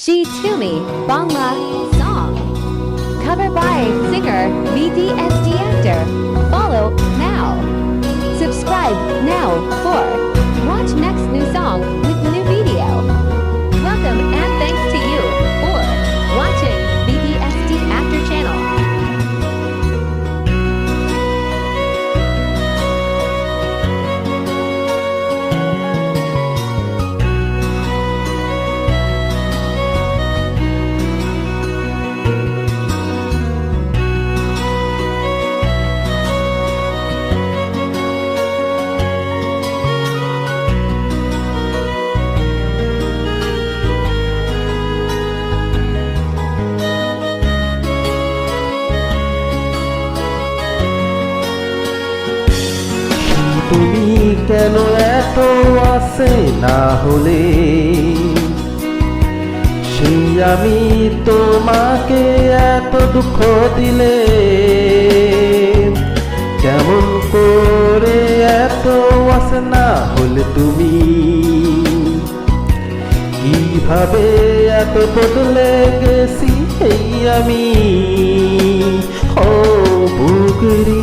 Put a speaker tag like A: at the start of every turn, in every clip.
A: She To Me Bangla song. Cover by singer VDSD
B: কেন এত আছে? না হলে সেই আমি তোমাকে এত দুঃখ দিলে কেমন করে এত আছে? না হলে তুমি কীভাবে এত বদলে গেছি? এই আমি ও বুকেরি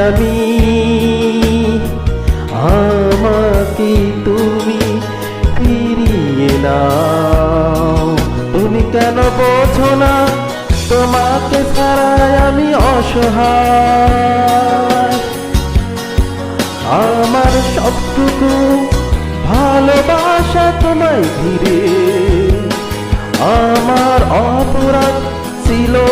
B: আমি। আমাকে তুমি ফিরিয়ে নাও। তুমি কেন বোঝো না? তোমাকে ছাড়াই আমি অসহায়। আমার সবটুকু ভালোবাসা তোমায় ঘিরে। আমার অপরাধ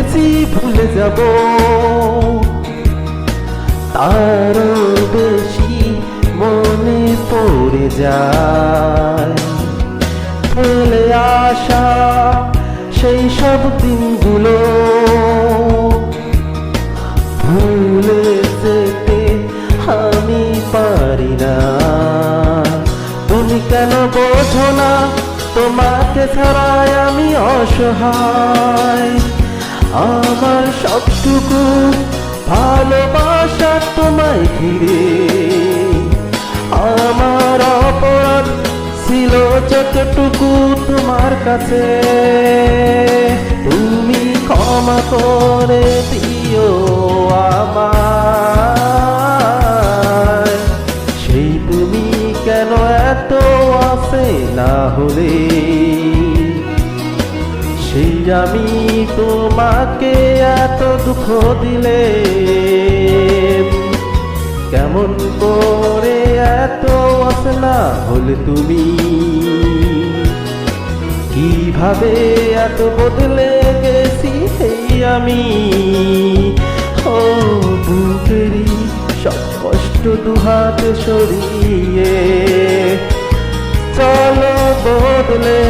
B: ভেবেছি ভুলে যাব। তারও বেশি মনে পড়ে যায়। ফেলে আসা সেই সব দিনগুলো। ভুলে যেতে আমি পারি না। তুমি কেন বোঝো না, তোমাকে ছাড়াই আমি অসহায়। আমার সবটুকু ভালোবাসা তোমায় ঘিরে। আমার অপরাধ ছিল যতটুকু তোমার কাছে। তুমি ক্ষমা করে দিও আমায়। সেই তুমি কেন এত আসে না হলে? সেই আমি তোমাকে এত দুঃখ দিলে। কেমন করে এত আসনা হলে তুমি? কীভাবে এত বদলে গেছি সেই আমি? ও বুকেরই সব কষ্ট দুহাতে সরিয়ে। চলো বদলে